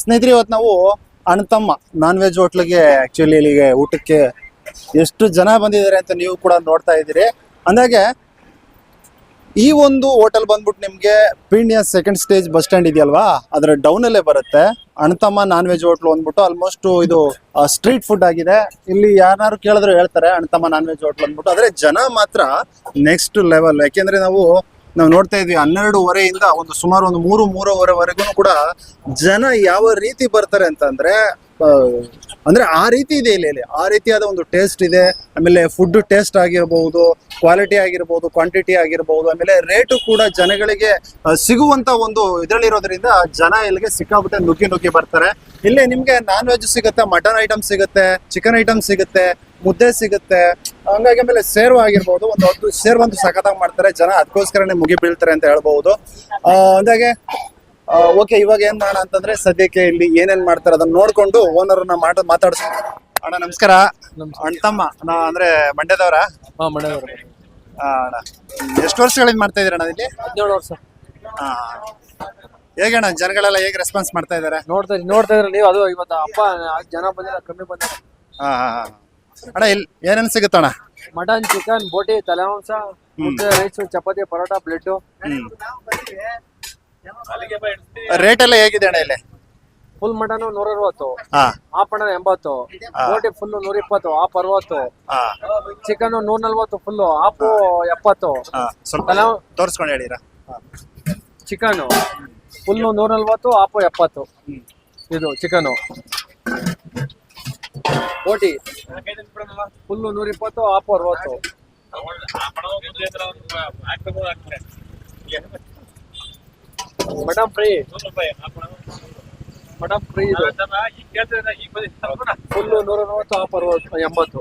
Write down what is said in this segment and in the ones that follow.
ಸ್ನೇಹಿತರೆ, ಇವತ್ತು ನಾವು ಅಣ್ತಮ್ಮ ನಾನ್ ವೆಜ್ ಹೋಟ್ಲಿಗೆ ಆಕ್ಚುಲಿ ಇಲ್ಲಿಗೆ ಊಟಕ್ಕೆ ಎಷ್ಟು ಜನ ಬಂದಿದ್ದಾರೆ ಅಂತ ನೀವು ಕೂಡ ನೋಡ್ತಾ ಇದ್ದೀರಿ. ಅಂದಾಗೆ ಈ ಒಂದು ಹೋಟೆಲ್ ಬಂದ್ಬಿಟ್ಟು ನಿಮಗೆ Peenya second stage bus stand ಇದೆಯಲ್ವಾ? ಅದರ ಡೌನ್ ಅಲ್ಲೇ ಬರುತ್ತೆ. ಅಣ್ತಮ್ಮ ನಾನ್ ವೆಜ್ ಹೋಟ್ಲು ಅಂದ್ಬಿಟ್ಟು ಆಲ್ಮೋಸ್ಟ್ ಇದು ಸ್ಟ್ರೀಟ್ ಫುಡ್ ಆಗಿದೆ. ಇಲ್ಲಿ ಯಾರು ಕೇಳಿದ್ರು ಹೇಳ್ತಾರೆ ಅಣ್ತಮ್ಮ ನಾನ್ ವೆಜ್ ಹೋಟ್ಲ್ ಅಂದ್ಬಿಟ್ಟು. ಆದ್ರೆ ಜನ ಮಾತ್ರ ನೆಕ್ಸ್ಟ್ ಲೆವೆಲ್ ಯಾಕೆಂದ್ರೆ ನಾವು ನಾವು ನೋಡ್ತಾ ಇದ್ವಿ ಹನ್ನೆರಡುವರೆಯಿಂದ ಒಂದು ಸುಮಾರು ಒಂದು ಮೂರು, ಮೂರುವರೆವರೆಗೂ ಕೂಡ ಜನ ಯಾವ ರೀತಿ ಬರ್ತಾರೆ ಅಂತಂದ್ರೆ ಅಂದ್ರೆ ಆ ರೀತಿ ಇದೆ ಇಲ್ಲಿ ಇಲ್ಲಿ ಆ ರೀತಿಯಾದ ಒಂದು ಟೇಸ್ಟ್ ಇದೆ. ಆಮೇಲೆ ಫುಡ್ ಟೇಸ್ಟ್ ಆಗಿರಬಹುದು ಕ್ವಾಲಿಟಿ ಆಗಿರ್ಬಹುದು ಕ್ವಾಂಟಿಟಿ ಆಗಿರ್ಬಹುದು ಆಮೇಲೆ ರೇಟು ಕೂಡ ಜನಗಳಿಗೆ ಸಿಗುವಂತ ಒಂದು ಇದರಲ್ಲಿರೋದ್ರಿಂದ ಜನ ಇಲ್ಲಿಗೆ ಸಿಕ್ಕಾಬಿಟ್ಟೆ ನುಗ್ಗಿ ನುಗ್ಗಿ ಬರ್ತಾರೆ. ಇಲ್ಲಿ ನಿಮ್ಗೆ ನಾನ್ ವೆಜ್ ಸಿಗುತ್ತೆ ಮಟನ್ ಐಟಮ್ ಸಿಗುತ್ತೆ ಚಿಕನ್ ಐಟಮ್ ಸಿಗುತ್ತೆ, ಮುದ್ದೆ ಸಿಗುತ್ತೆ ಹಂಗಾಗಿ ಆಮೇಲೆ ಸೇರ್ವ ಆಗಿರ್ಬೋದು ಒಂದು ಹತ್ತು ಸೇರ್ವ ಒಂದು ಸಖತ್ತಾಗಿ ಮಾಡ್ತಾರೆ ಜನ ಅದಕ್ಕೋಸ್ಕರನೇ ಮುಗಿ ಬೀಳ್ತಾರೆ ಅಂತ ಹೇಳ್ಬಹುದು. ಆ, ಅಂದಾಗೆ ಓಕೆ ಇವಾಗ ಏನ್ ಮಾಡೋಣ ಅಂತಂದ್ರೆ ಸದ್ಯಕ್ಕೆ ಇಲ್ಲಿ ಏನೇನ್ ಮಾಡ್ತಾರೆ ಅದನ್ನ ನೋಡ್ಕೊಂಡು ಓನರ್ನ ಮಾಡ ಮಾತಾಡ್ಸ ಅಣ್ಣ ನಮಸ್ಕಾರ. ಅಣ್ತಮ್ಮ ನಾ ಅಂದ್ರೆ ಮಂಡ್ಯದವರ? ಹಾ ಅಣ್ಣ. ಎಷ್ಟು ವರ್ಷಗಳಿಂದ ಮಾಡ್ತಾ ಇದೀರ ಅಣ್ಣ ಇಲ್ಲಿ? ಹದಿನೇಳು ವರ್ಷ. ಆ, ಹೇಗೆ ಅಣ್ಣ ಜನಗಳೆಲ್ಲ ಹೇಗೆ ರೆಸ್ಪಾನ್ಸ್ ಮಾಡ್ತಾ ಇದಾರೆ ನೋಡ್ತಾ ನೋಡ್ತಾ ಇದ್ರೆ ನೀವು ಅದು ಇವತ್ತು ಅಪ್ಪ ಜನ ಬಂದಿಲ್ಲ ಕಮ್ಮಿ ಬಂದಿಲ್ಲ. ಹಾ ಹಾ ಹಾ. ಅಣ್ಣ ಇಲ್ಲಿ ಏನೇನು ಸಿಗುತ್ತಣ್ಣ? ಮಟನ್ ಚಿಕನ್ ಬೋಟಿ ತಲೆ ಮಾಂಸ ಮುದ್ದೆ ರೈಸು ಚಪಾತಿ ಪರೋಟ ಹ್ಮ್. ರೇಟ್ ಎಲ್ಲ ಹೇಗಿದೆ ಅಣ್ಣ ಇಲ್ಲಿ? ಫುಲ್ ಮಟನ್ ನೂರ ಅರವತ್ತು ಹಾ. ಹಾಫ್ ಮಟನ್ ಎಂಬತ್ತು ಬೋಟಿ ಫುಲ್ ನೂರ ಇಪ್ಪತ್ತು ಹಾಫ್ ಅರವತ್ತು ಹಾ. ಚಿಕನ್ ನೂರ ನಲ್ವತ್ತು ಫುಲ್ ಹಾಫ್ ಎಪ್ಪತ್ತು. ಹಾ ಸ್ವಲ್ಪ ತೋರಿಸ್ಕೊಂಡು ಹೇಳಿರಾ? ಚಿಕನ್ ಫುಲ್ ನೂರ ನಲ್ವತ್ತು ಹಾಫ್ ಎಪ್ಪತ್ತು. ಇದು ಚಿಕನು ಬೋಟಿ ಫುಲ್ ನೂರ ಇಪ್ಪತ್ತು ಹಾಫ್ ಅರವತ್ತು. Madam free. ಮೇಡಮ್ ಫ್ರೀ ಇದು. ಫುಲ್ ನೂರ ನಲ್ವತ್ತು ಹಾಫ್ ಅರವತ್ತು ಎಂಬತ್ತು.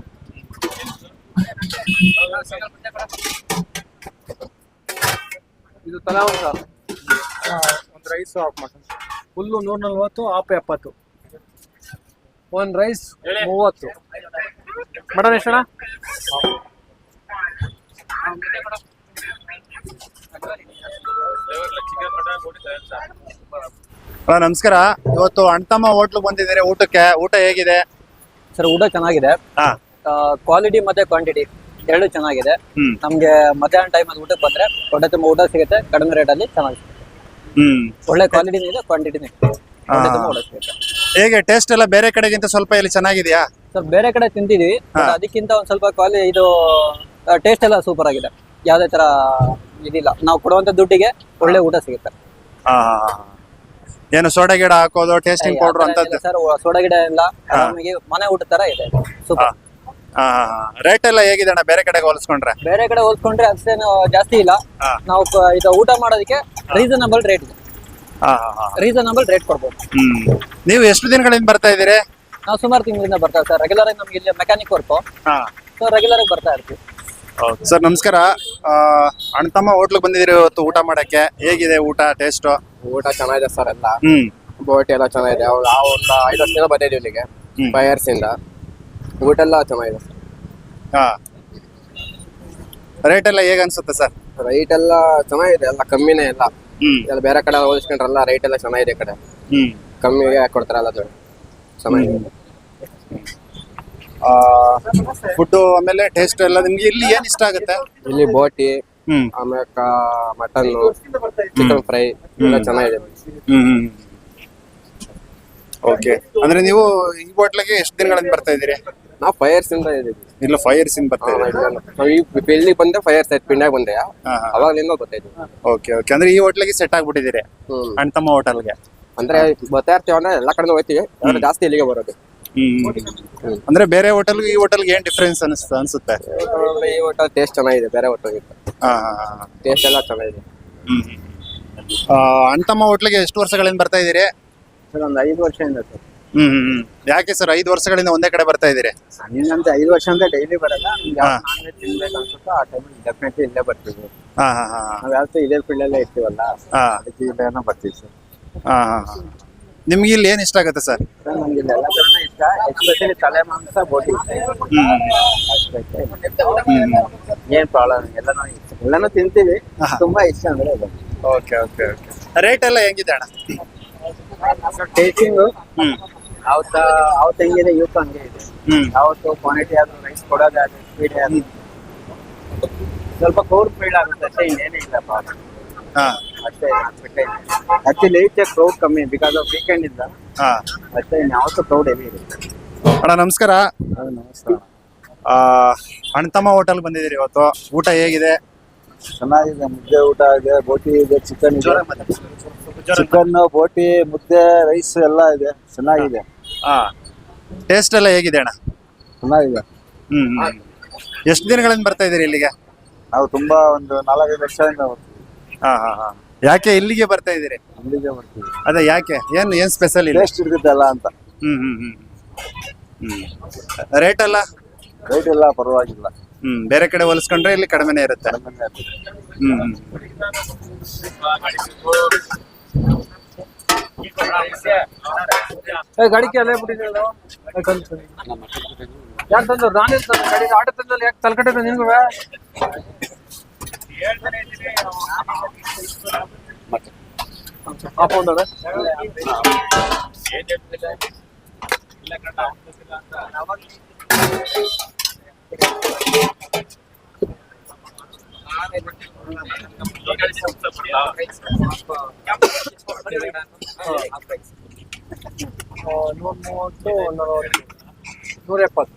ಇದು ತಲಾವಂಸ ಒಂದು ರೈಸ್ ಆಫ್ ಮಟನ್ ಫುಲ್ಲು ನೂರ ನಲ್ವತ್ತು ಆಪ್ ಎಪ್ಪತ್ತು. ಒಂದು ರೈಸ್ ಮೂವತ್ತು. ಮಟನ್ ಎಷ್ಟಣ್ಣ ಅಣ್ಣ? ನಮಸ್ಕಾರ. ಇವತ್ತು ಅಣ್ತಮ್ಮ ಹೋಟ್ಲು ಬಂದಿದ್ದಾರೆ. ಊಟಕ್ಕೆ ಊಟ ಹೇಗಿದೆ? ಸರ್ ಊಟ ಚೆನ್ನಾಗಿದೆ. ಹಾ. ಕ್ವಾಲಿಟಿ ಮತ್ತೆ ಕ್ವಾಂಟಿಟಿ ಎರಡು ಚೆನ್ನಾಗಿದೆ. ಹ್ಮ್. ನಮ್ಗೆ ಮಧ್ಯಾಹ್ನ ಟೈಮ್ ಅಲ್ಲಿ ಊಟಕ್ಕೆ ಬಂದ್ರೆ ಹೊಟ್ಟೆ ತುಂಬ ಊಟ ಸಿಗುತ್ತೆ ಕಡಿಮೆ ರೇಟ್ ಅಲ್ಲಿ ಚೆನ್ನಾಗಿ ಸಿಗುತ್ತೆ. ಹ್ಮ್. ಒಳ್ಳೆ ಕ್ವಾಲಿಟಿನೂ ಇದೆ ಕ್ವಾಂಟಿಟಿನೂ ಇದೆ. ಹೊಟ್ಟೆ ತುಂಬ ಊಟ ಸಿಗುತ್ತೆ. ಹೇಗೆ ಟೇಸ್ಟ್ ಎಲ್ಲ ಬೇರೆ ಕಡೆಗಿಂತ ಸ್ವಲ್ಪ ಇಲ್ಲಿ ಚೆನ್ನಾಗಿದೆಯಾ? ಸರ್ ಬೇರೆ ಕಡೆ ತಿಂದಿದ್ವಿ ಅದಕ್ಕಿಂತ ಒಂದ್ ಸ್ವಲ್ಪ ಕ್ವಾಲಿ ಇದು ಟೇಸ್ಟ್ ಎಲ್ಲ ಸೂಪರ್ ಆಗಿದೆ. ಯಾವ್ದೇ ತರ ಇದಿಲ್ಲ. ನಾವು ಕೊಡುವಂತ ದುಡ್ಡಿಗೆ ಒಳ್ಳೆ ಊಟ ಸಿಗುತ್ತೆ. ಏನು ಸೋಡಾ ಗಿಡ ಹಾಕೋದು ಟೇಸ್ಟಿಂಗ್ ಪೌಡರ್ ಅಂತ ಸರ್ ಸೋಡಾ ಗಿಡ ಎಲ್ಲ ನಮಗೆ ಮನೆ ಊಟ ತರ ಇದೆ. ಸೂಪರ್ ರೇಟ್ ಎಲ್ಲ ಹೇಗಿದೆ ಅಣ್ಣ ಬೇರೆ ಕಡೆಗೆ ಹೋಲಿಸ್ಕೊಂಡ್ರೆ? ಬೇರೆ ಕಡೆ ಹೋಲಿಸ್ಕೊಂಡ್ರೆ ಅಷ್ಟೇನು ಜಾಸ್ತಿ ಇಲ್ಲ. ನಾವು ಇದು ಊಟ ಮಾಡೋದಕ್ಕೆ ರೀಸನಬಲ್ ರೇಟ್ ಇದೆ. ರೀಸನಬಲ್ ರೇಟ್ ಕೊಡ್ಬೋದು. ಹ್ಮ್. ನೀವು ಎಷ್ಟು ದಿನಗಳಿಂದ ಬರ್ತಾ ಇದ್ದೀರಿ? ನಾವು ಸುಮಾರು ತಿಂಗಳಿಂದ ಬರ್ತಾ ಸರ್. ರೆಗ್ಯುಲರ್ ಆಗಿ ನಮ್ಗೆ ಇಲ್ಲಿ ಮೆಕ್ಯಾನಿಕ್ ವರ್ಕು ಹಾ. ಸೊ ರೆಗ್ಯುಲರ್ ಆಗಿ ಬರ್ತಾ ಇರ್ತೀವಿ. ಸರ್ ನಮಸ್ಕಾರ. ಆ, ಅಣ್ತಮ್ಮ ಹೋಟ್ಲಿಗೆ ಬಂದಿದ್ದೀರಿ ಇವತ್ತು ಊಟ ಮಾಡಕ್ಕೆ. ಹೇಗಿದೆ ಊಟ ಟೇಸ್ಟ್ ಊಟ ಚೆನ್ನಾಗಿದೆ ಸರ್ ಎಲ್ಲ. ಹ್ಮ್. ಬೋಟಿ ಎಲ್ಲ ಚೆನ್ನಾಗಿದೆ. ನಾವು ಒಂದು ಐದು ವರ್ಷದಿಂದ ಬಂದಿದ್ದೀವಿ ಇಲ್ಲಿಗೆ. ಹ್ಮ್. ಫೈವ್ ಇಯರ್ಸ್ ಇಂದ. ಊಟ ಎಲ್ಲ ಚೆನ್ನಾಗಿದೆ ಸರ್. ಹಾ. ರೇಟ್ ಎಲ್ಲ ಹೇಗೆ ಅನ್ಸುತ್ತೆ ಸರ್? ರೈಟ್ ಎಲ್ಲ ಚೆನ್ನಾಗಿದೆ. ಎಲ್ಲ ಕಮ್ಮಿನೇ ಎಲ್ಲ ಎಲ್ಲ ಬೇರೆ ಕಡೆ ಹೋಲಿಸ್ಕೊಂಡ್ರಲ್ಲ ರೈಟ್ ಎಲ್ಲ ಚೆನ್ನಾಗಿದೆ ಈ ಕಡೆ. ಹ್ಮ್. ಕಮ್ಮಿಗೆ ಕೊಡ್ತಾರಲ್ಲ ಅದು. ಚೆನ್ನಾಗಿದೆ ಫುಡ್ ಆಮೇಲೆ ಟೇಸ್ಟ್ ಎಲ್ಲ ನಿಮ್ಗೆ ಇಲ್ಲಿ ಏನ್ ಇಷ್ಟ ಆಗುತ್ತೆ? ಇಲ್ಲಿ ಬೋಟಿ ಹ್ಮ್. ಆಮೇಲೆ ಮಟನ್ ಚಿಕನ್ ಫ್ರೈ ಎಲ್ಲ ಚೆನ್ನಾಗಿದೆ ಹ್ಮ್ ಓಕೆ ಅಂದ್ರೆ ನೀವು ಈ ಹೋಟ್ಲಿಗೆ ಎಷ್ಟು ದಿನಗಳಿಂದ ಬರ್ತಾ ಇದ್ದೀರಿ? ನಾವು ಫೈವ್ ಇಯರ್ಸ್ ಇಂದ ಇದ್ದೀವಿ. ಇಲ್ಲ ಫೈವ್ ಇಯರ್ಸ್ ಇಂದ. ಬರ್ತಾ ನಾವು ಈ ಇಲ್ಲಿಗೆ ಬಂದೆ ಫೈವ್ ಇಯರ್ಸ್ ಆಯ್ತು ಪಿಂಡ್ಯಾಗ ಬಂದೆ ಅವಾಗ ಗೊತ್ತಾಯ್ತು ಓಕೆ ಓಕೆ ಅಂದ್ರೆ ಈ ಹೋಟ್ಲಿಗೆ ಸೆಟ್ ಆಗ್ಬಿಟ್ಟಿದ್ದೀರಿ ಅಣ್ಣ ತಮ್ಮ ಹೋಟೆಲ್ಗೆ ಅಂದ್ರೆ ಬರ್ತಾ ಇರ್ತೀವಿ ಅಂದ್ರೆ ಎಲ್ಲ ಕಡೆ ಹೋಗ್ತೀವಿ ಜಾಸ್ತಿ ಇಲ್ಲಿಗೆ ಬರೋದು. ಅಂದ್ರೆ ಬೇರೆ ಹೋಟೆಲ್ ಈ ಹೋಟೆಲ್ಗೆ ಏನ್ ಡಿಫ್ರೆನ್ಸ್ ಅನಿಸ್ತ ಅನ್ಸುತ್ತೆ? ಈ ಹೋಟೆಲ್ ಟೇಸ್ಟ್ ಚೆನ್ನಾಗಿದೆ ಬೇರೆ ಹೋಟೆಲ್ಗಿಂತ ಹಾ ಹಾ ಹಾ ಟೇಸ್ಟ್ ಎಲ್ಲ ಚೆನ್ನಾಗಿದೆ. ಅಣ್ಣ ತಮ್ಮ ಹೋಟ್ಲಿಗೆ ಎಷ್ಟು ವರ್ಷಗಳಿಂದ ಬರ್ತಾ ಇದ್ದೀರಿ? ಸರ್ ಒಂದು ಐದು ವರ್ಷದಿಂದ ಸರ್. ಹ್ಮ್ ಹ್ಮ್ ಹ್ಮ್. ಯಾಕೆ ಸರ್ ಐದು ವರ್ಷಗಳಿಂದ ಒಂದೇ ಕಡೆ ಬರ್ತಾ ಇದ್ದೀರಿ? ಹಂಗಂತ ಐದು ವರ್ಷ ಅಂತ ಡೈಲಿ ಬರಲ್ಲ. ನಮ್ಗೆ ಹಾ. ನಾನ್ ವೆಜ್ ತಿನ್ಬೇಕು ಅನ್ಸುತ್ತೋ ಆ ಟೈಮಲ್ಲಿ ಡೆಫಿನೆಟ್ಲಿ ಇಲ್ಲೇ ಬರ್ತೀವಿ. ಹಾ ಹಾ ಹಾ ನಾವ್ ಯಾವತ್ತೂ ಇದೇ ಫೀಲ್ಡ್ ಅಲ್ಲೇ ಇರ್ತೀವಲ್ಲ ಹಾ. ಅದಕ್ಕೆ ಇಲ್ಲೇನೋ ಬರ್ತೀವಿ ಸರ್. ಹಾ ಹಾ ಹಾ. ನಿಮ್ಗೆ ಇಲ್ಲಿ ಏನ್ ಇಷ್ಟ ಆಗುತ್ತೆ ಸರ್? ಸರ್ ನಮ್ಗೆ ಇಲ್ಲಿ ಎಲ್ಲ ಥರನೂ ಇಷ್ಟ. ಎಸ್ಪೆಷಲಿ ತಲೆ ಮಾಂಸ ಬೋಟಿ ಹ್ಮ್. ಅಷ್ಟೇ ಏನ್ ಪ್ರಾಬ್ಲಮ್ ಎಲ್ಲಾನು ಇಷ್ಟ. ಎಲ್ಲಾನು ತಿಂತೀವಿ. ತುಂಬಾ ಇಷ್ಟ ಅಂದ್ರೆ ಓಕೆ ಓಕೆ ಓಕೆ. ರೇಟ್ ಎಲ್ಲ ಹೆಂಗಿದೆ ಅಣ್ಣ? ಟೇಸ್ಟಿಂಗ್ ಹ್ಮ್. ಅವತ್ತ ಅವತ್ತು ಹೆಂಗಿದೆ ಇವತ್ತು ಹಂಗೆ ಇದೆ. ಹ್ಮ್. ಕ್ವಾಲಿಟಿ ಕ್ವಾಂಟಿಟಿ ಆದ್ರೂ ರೈಸ್ ಕೊಡೋದಾದ್ರೆ ಸ್ಪೀಡ್ ಆದ್ರೂ ಸ್ವಲ್ಪ ಕ್ರೌಡ್ ಫೀಲ್ ಆಗುತ್ತೆ ಅಷ್ಟೇ ಇನ್ನೇನೇ ಇಲ್ಲಪ್ಪ ಹಾ. ಅಷ್ಟೇ ಆಕ್ಚುಲಿ ಈಚೆ ಕ್ರೌಡ್ ಕಮ್ಮಿ ಬಿಕಾಸ್ ಆಫ್ ವೀಕೆಂಡ್ ಇಂದ. ಹಾ. ಅಷ್ಟೇ ಯಾವತ್ತು ಕ್ರೌಡ್ ಹೆವಿ ಇರುತ್ತೆ. ಅಣ್ಣ ನಮಸ್ಕಾರ. ನಮಸ್ಕಾರ. ಆ, ಅಣ್ತಮ್ಮ ಹೋಟೆಲ್ ಬಂದಿದ್ದೀರಿ ಇವತ್ತು. ಊಟ ಹೇಗಿದೆ? ಚೆನ್ನಾಗಿದೆ ಮುದ್ದೆ ಊಟ ಇದೆ ಬೋಟಿ ಇದೆ ಚಿಕನ್ ಇದೆ. ಚಿಕನ್ ಬೋಟಿ ಮುದ್ದೆ ರೈಸ್ ಎಲ್ಲ ಇದೆ. ಚೆನ್ನಾಗಿದೆ. ಹಾ. ಟೇಸ್ಟ್ ಎಲ್ಲ ಹೇಗಿದೆ ಅಣ್ಣ? ಚೆನ್ನಾಗಿದೆ. ಹ್ಮ್ ಹ್ಮ್. ಎಷ್ಟು ದಿನಗಳಿಂದ ಬರ್ತಾ ಇದ್ದೀರಿ ಇಲ್ಲಿಗೆ? ನಾವು ತುಂಬಾ ಒಂದು ನಾಲ್ಕೈದು ವರ್ಷದಿಂದ ಬರ್ತೀವಿ. ಹಾ ಹಾ ಹಾ. ಯಾಕೆ ಇಲ್ಲಿಗೆ ಬರ್ತಾ ಇದ್ದೀರಿ? ಇಲ್ಲಿಗೆ ಬರ್ತೀವಿ. ಅದೇ ಯಾಕೆ? ಏನ್ ಏನ್ ಸ್ಪೆಷಲ್ ಇಲ್ಲ? ಟೇಸ್ಟ್ ಇರ್ತೈತೆ ಅಂತ. ಹ್ಮ್ ಹ್ಮ್ ಹ್ಮ್. ಹ್ಮ್. ರೇಟ್ ಎಲ್ಲ? ರೇಟ್ ಎಲ್ಲ ಪರವಾಗಿಲ್ಲ. ಹ್ಮ್ ಬೇರೆ ಕಡೆ ಹೋಲಿಸ್ಕೊಂಡ್ರೆ ಇಲ್ಲಿ ಕಡಿಮೆನೇ ಇರುತ್ತೆ. ಕಡಿಮೆನೇ. ಹ್ಮ್ ಹ್ಮ್. ಏ ಗಾಡಿ ಕೇಳೇ ಬಿಟ್ಟಿದ್ದಲ್ಲ ಯಾಕೆ ತಂದ್ರು ನಾನೇ ತಂದೆ ಗಾಡಿ ಆಟೋ ತಂದಲ್ಲಿ ಯಾಕೆ ತಲ್ಕಟ್ಟಿದ್ದೆ ನಿನ್ಗೂ ಆಫ್ ಒಂದೋಡ ನೂರ ಮೂವತ್ತು ನಲವತ್ತು ನೂರ ಎಪ್ಪತ್ತು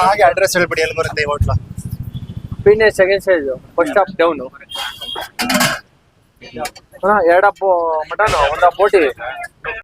ಹಾಗೆ ಅಡ್ರೆಸ್ ಹೇಳ್ಬಿಡಿ ಎಲ್ಲಿ ಬರುತ್ತೆ ಈ ಹೋಟ್ಲು ಪಿನ್ನೆ ಸೆಕೆಂಡ್ ಸೈಜ್ ಫಸ್ಟ್ ಹಾಫ್ ಡೌನ್ ಎರಡಪ್ಪ ಮಟನ್ ಒಂದ ಬೋಟಿ.